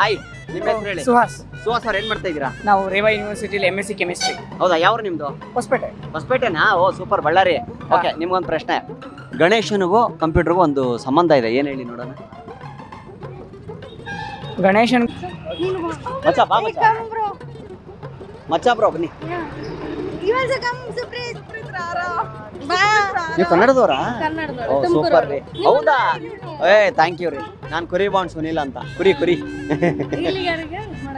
Hi ನಿಮ್ಮ ಹೆಸರು ಹೇಳಿ. ಸುಹಾಸ್. ಸುಹಾಸ್ ಅವ್ರು ಏನ್ ಮಾಡ್ತಾ ಇದ್ದೀರಾ? ನಾವು ರೇವಾ ಯೂನಿವರ್ಸಿಟಿಲಿ ಎಂ ಎಸ್ ಸಿ ಕೆಮಿಸ್ಟ್ರಿ ಹೌದಾ ಯಾವ್ರು ನಿಮ್ದು? ಹೊಸಪೇಟೆ. ಹೊಸಪೇಟೆನಾ? ಓ ಸೂಪರ್ ಬಳ್ಳಾರಿ. ಓಕೆ ನಿಮ್ಗೊಂದು ಪ್ರಶ್ನೆ. ಗಣೇಶನಿಗೂ ಕಂಪ್ಯೂಟರ್ಗೂ ಒಂದು ಸಂಬಂಧ ಇದೆ. ಏನ್ ಹೇಳಿ ನೋಡೋಣ? ಗಣೇಶನ್ ಮಚ್ಚ ಬಾ ಮಚ್ಚ. ಮಚ್ಚ ಬ್ರೋ ಬನ್ನಿ. ನೀವು ಕನ್ನಡದವರಾ? ಸೂಪರ್ ರೀ. ಹೌದಾ? ಏ ಥ್ಯಾಂಕ್ ಯು ರೀ. ನಾನು ಕುರಿ ಬಾಂಡ್ ಸುನಿಲ್ ಅಂತ. ಕುರಿ ಕುರಿ.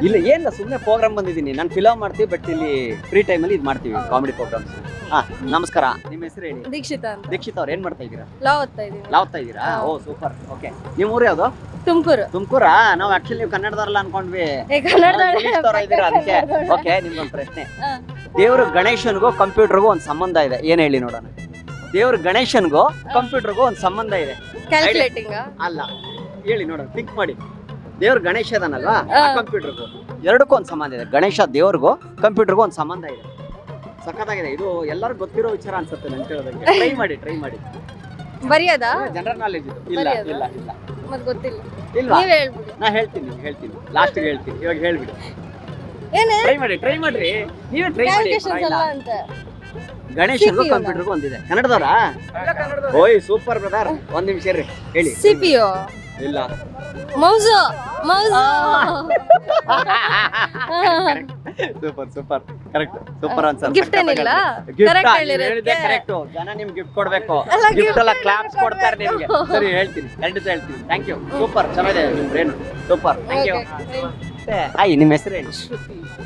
ಇಲ್ಲ ಏನಿಲ್ಲ ಸುಮ್ಮನೆ ಪ್ರೋಗ್ರಾಮ್ ಬಂದಿದೀನಿ ನಾನು ಫಿಲಮ್ ಮಾಡ್ತೀವಿ ಬಟ್ ಇಲ್ಲಿ ಫ್ರೀ ಟೈಮಲ್ಲಿ ಇದು ಮಾಡ್ತೀವಿ ಕಾಮಿಡಿ ಪ್ರೋಗ್ರಾಮ್ಸ್ ಹಾ ನಮಸ್ಕಾರ. ನಿಮ್ಮ ಹೆಸರು ಹೇಳಿ? ದೀಕ್ಷಿತ ದೀಕ್ಷಿತ್ ಅವ್ರು ಏನ್ ಮಾಡ್ತಾ ಇದ್ದೀರಾ? ಲಾ ಓದ್ತಾ ಇದೀವಿ ಲಾವ್ತಾ ಇದ್ದೀರಾ? ಓ ಸೂಪರ್. ಓಕೆ ನಿಮ್ಮ ಊರು ಯಾವುದು? ತುಮಕೂರು. ತುಮಕೂರಾ? ನಾವು ಆಕ್ಚುಲಿ ನೀವು ಕನ್ನಡದವ್ರಲ್ಲ ಅನ್ಕೊಂಡ್ವಿ. ಇದ್ದೀರಾ ಅದಕ್ಕೆ? ಓಕೆ ನಿಮ್ಗೊಂದು ಪ್ರಶ್ನೆ. ದೇವ್ರ ಗಣೇಶನ್ಗೂ ಕಂಪ್ಯೂಟರ್ಗೂ ಒಂದು ಸಂಬಂಧ ಇದೆ. ಏನ್ ಹೇಳಿ ನೋಡೋಣ. ದೇವ್ರ ಗಣೇಶನ್ಗೂ ಕಂಪ್ಯೂಟರ್ಗೂ ಒಂದು ಸಂಬಂಧ ಇದೆ. ಕ್ಯಾಲ್ಕುಲೇಟಿಂಗ್ ಅಲ್ಲ ಹೇಳಿ ನೋಡೋಣ ಥಿಂಕ್ ಮಾಡಿ. ದೇವ್ರ ಗಣೇಶ ಅದನಲ್ವಾ. ಕಂಪ್ಯೂಟರ್ಗೂ. ಎರಡಕ್ಕೂ ಒಂದು ಸಂಬಂಧ ಇದೆ. ಗಣೇಶ ದೇವ್ರಿಗೂ ಕಂಪ್ಯೂಟರ್ಗೂ ಒಂದು ಸಂಬಂಧ ಇದೆ. ಸಖತ್ತಾಗಿದೆ. ಇದು ಎಲ್ಲರಿಗೂ ಗೊತ್ತಿರೋ ವಿಚಾರ ಅನ್ಸುತ್ತೆ ನಾನು ಕೇಳೋದಕ್ಕೆ. ಟ್ರೈ ಮಾಡಿ ಟ್ರೈ ಮಾಡಿ. ಬರಿಯದಾ? ಜನರಲ್ ನಾಲೆಜ್ ಇದು. ಇಲ್ಲ ಇಲ್ಲ ಇಲ್ಲ. ಗೊತ್ತಿಲ್ಲ. ಇಲ್ವಾ? ನೀವ್ ಹೇಳ್ಬಿಡಿ. ನಾ ಹೇಳ್ತೀನಿ ಹೇಳ್ತೀನಿ. ಲಾಸ್ಟ್ ಹೇಳ್ತೀನಿ. ಇವಾಗ ಹೇಳ್ಬಿಡಿ. ಏನೇ? ಟ್ರೈ ಮಾಡಿ ಟ್ರೈ ಮಾಡ್ರಿ. ನೀವೇ ಟ್ರೈ ಮಾಡಿ. ಎಲ್ಲ ಅಂತ. ಗಣೇಶನ್ಗೂ? ಕಂಪ್ಯೂಟರ್ಗೂ ಒಂದಿದೆ. ಕನ್ನಡದವರಾ? ಓಯ್ ಸೂಪರ್ ಬ್ರದರ್ ಒಂದ್ ನಿಮಿಷ ಇರ್ರಿ. ಹೇಳಿ. ಸಿ ಪಿ ಇಲ್ಲ. Mouse mouse. Super super correct super answer gift ಏನಿಲ್ಲ? ಕರೆಕ್ಟ್ ಹೇಳಿದ್ರೆ ಕರೆಕ್ಟ್ ಜನ ನಿಮಗೆ ಗಿಫ್ಟ್ ಕೊಡಬೇಕು. ಗಿಫ್ಟ್ ಅಲ್ಲ ಎಲ್ಲ ಕ್ಲಾಪ್ಸ್ ಕೊಡ್ತಾರೆ ನಿಮಗೆ. ಸರಿ ಹೇಳ್ತೀನಿ. ಖಂಡಿತ ಹೇಳ್ತೀನಿ. ಥ್ಯಾಂಕ್ ಯು ಸೂಪರ್ ಚೆನ್ನಾಗಿದೆ ನಿಮ್ಮ brain super thank you hi ನಿಮ್ಮ ಹೆಸರು ಹೇಳಿ?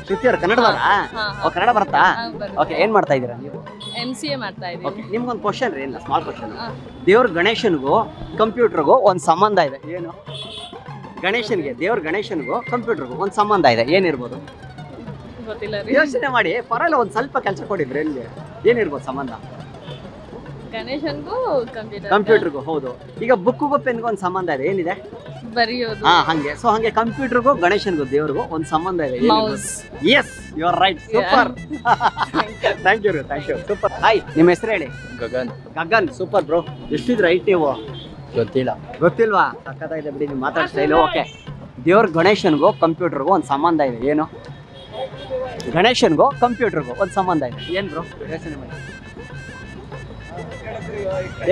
ಶ್ರುತಿ ಅವ್ರು ಕನ್ನಡದವರಾ? ಹಾ, ಓ ಕನ್ನಡ ಬರ್ತಾ ಓಕೆ ಏನ್ ಮಾಡ್ತಾ ಇದ್ದೀರಾ ನೀವು? ಎಂ ಸಿ ಎ ಮಾಡ್ತಾ ಓಕೆ ನಿಮ್ಗೊಂದು ಕ್ವಶನ್ ರೀ ಇಲ್ಲ ಸ್ಮಾಲ್ ಕ್ವಶನ್. ದೇವ್ರ ಗಣೇಶನ್ಗೂ ಕಂಪ್ಯೂಟರ್ಗೂ ಒಂದು ಸಂಬಂಧ ಇದೆ. ಏನು? ಗಣೇಶನ್ಗೆ ದೇವ್ರ ಗಣೇಶನ್ಗೂ ಕಂಪ್ಯೂಟರ್ಗೂ ಒಂದು ಸಂಬಂಧ ಇದೆ ಏನಿರ್ಬೋದು? ಗೊತ್ತಿಲ್ಲ ಯೋಚನೆ ಮಾಡಿ ಪರವಾಗಿಲ್ಲ ಒಂದು ಸ್ವಲ್ಪ ಕೆಲಸ ಕೊಡಿದ್ರೆ ಎಲ್ಲಿ ಏನಿರ್ಬೋದು ಸಂಬಂಧ? ಗಣೇಶನ್ಗೂ ಕಂಪ್ಯೂಟರ್ ಕಂಪ್ಯೂಟರ್ಗೂ ಹೌದು. ಈಗ ಬುಕ್ಕಿಗೂ ಪೆನ್ಗೂ ಒಂದು ಸಂಬಂಧ ಇದೆ ಏನಿದೆ? ಬರೆಯೋದು. ಹಾ ಹಂಗೆ. ಸೊ ಹಂಗೆ ಕಂಪ್ಯೂಟರ್ಗೂ ಗಣೇಶನ್ಗೂ ದೇವ್ರಿಗೂ ಒಂದು ಸಂಬಂಧ ಇದೆ mouse yes you are right super thank you ರೀ ಥ್ಯಾಂಕ್ ಯು ಸೂಪರ್ ಹಾಯ್ ನಿಮ್ಮ ಹೆಸರು ಹೇಳಿ? ಗಗನ್. ಗಗನ್. ಸೂಪರ್ ಬ್ರೋ ಎಷ್ಟಿದ್ರೆ ರೈಟ್ ನೀವು? ಗೊತ್ತಿಲ್ಲ. ಗೊತ್ತಿಲ್ವಾ? ಸಕ್ಕತ್ತಾಗಿದೆ ಬಿಡಿ ನೀವು ಮಾತಾಡ್ತಾ ಇಲ್ಲ ಓಕೆ. ದೇವ್ರ ಗಣೇಶನ್ಗೂ ಕಂಪ್ಯೂಟರ್ಗೂ ಒಂದು ಸಂಬಂಧ ಇದೆ. ಏನು? ಗಣೇಶನ್ಗೂ ಕಂಪ್ಯೂಟರ್ಗೂ ಒಂದು ಸಂಬಂಧ ಇದೆ. ಏನು ಬ್ರೋ? ಯೋಚನೆ ಮಾಡಿ.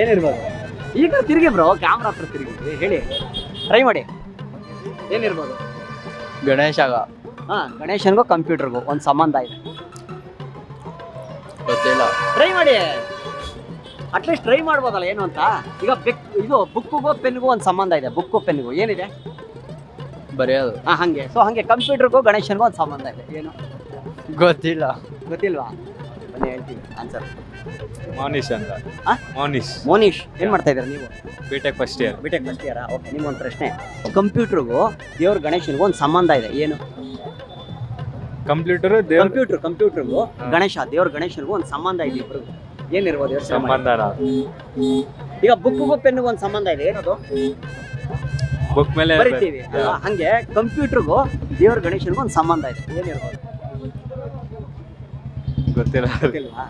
ಏನಿರ್ಬೋದು ಈಗ ತಿರುಗಿ ಬ್ರೋ ಕ್ಯಾಮ್ರಾ ಹತ್ರ ತಿರುಗಿ. ಹೇಳಿ. ಟ್ರೈ ಮಾಡಿ. ಏನಿರ್ಬೋದು ಗಣೇಶಾಗ. ಹಾಂ ಗಣೇಶನ್ಗೂ ಕಂಪ್ಯೂಟರ್ಗೂ ಒಂದು ಸಂಬಂಧ ಇದೆ. ಗೊತ್ತಿಲ್ಲ. ಟ್ರೈ ಮಾಡಿ. ಅಟ್ಲೀಸ್ಟ್ ಟ್ರೈ ಮಾಡ್ಬೋದಲ್ಲ ಏನು ಅಂತ? ಈಗ ಬೆಕ್ ಇದು ಬುಕ್ಕಿಗೂ ಪೆನ್ಗೂ ಒಂದು ಸಂಬಂಧ ಇದೆ ಬುಕ್ಕು ಪೆನ್ಗೂ ಏನಿದೆ? ಬರೆಯೋದು. ಹಾಂ ಹಾಗೆ. ಸೊ ಹಾಗೆ ಕಂಪ್ಯೂಟರ್ಗೂ ಗಣೇಶನ್ಗೂ ಒಂದು ಸಂಬಂಧ ಇದೆ. ಏನು? ಗೊತ್ತಿಲ್ಲ. ಗೊತ್ತಿಲ್ವಾ? ಬನ್ನಿ ಹೇಳ್ತೀನಿ. ಆನ್ಸರ್ ಮೋನಿಶ್ ಅಂತ. ಆ? ಮಾನಿಶ್. ಮೋನಿಶ್ ಏನು ಮಾಡ್ತಾ ಇದ್ದೀರಾ ನೀವು? BTech first year BTech first year okay ನಿಮ್ಗೊಂದು ಪ್ರಶ್ನೆ. ಕಂಪ್ಯೂಟರ್ಗೂ ದೇವ್ರ ಗಣೇಶನ್ಗೂ ಒಂದು ಸಂಬಂಧ ಇದೆ. ಏನು? ಕಂಪ್ಯೂಟರ್ ಕಂಪ್ಯೂಟರ್ ಕಂಪ್ಯೂಟರ್ಗೂ ಗಣೇಶ ದೇವ್ರ ಗಣೇಶನ್ಗೂ ಒಂದು ಸಂಬಂಧ ಇದೆ ಇಬ್ರಿಗೂ. ಏನಿರ್ಬೋದು ಯೋಚನೆ ಮಾಡಿ. ಸಂಬಂಧನ ಈಗ ಪೆನ್ಗೂ ಒಂದು ಸಂಬಂಧ ಇದೆ ಏನದು? ಬುಕ್ ಮೇಲೆ ಬರೀತೀವಿ. ಅಲ್ವಾ? ಹಂಗೆ ಕಂಪ್ಯೂಟರ್ಗೂ ದೇವ್ರ ಗಣೇಶನ್ಗೂ ಒಂದು ಸಂಬಂಧ ಇದೆ. ಏನಿರ್ಬೋದು? ಗೊತ್ತಿಲ್ಲ. ಗೊತ್ತಿಲ್ವಾ?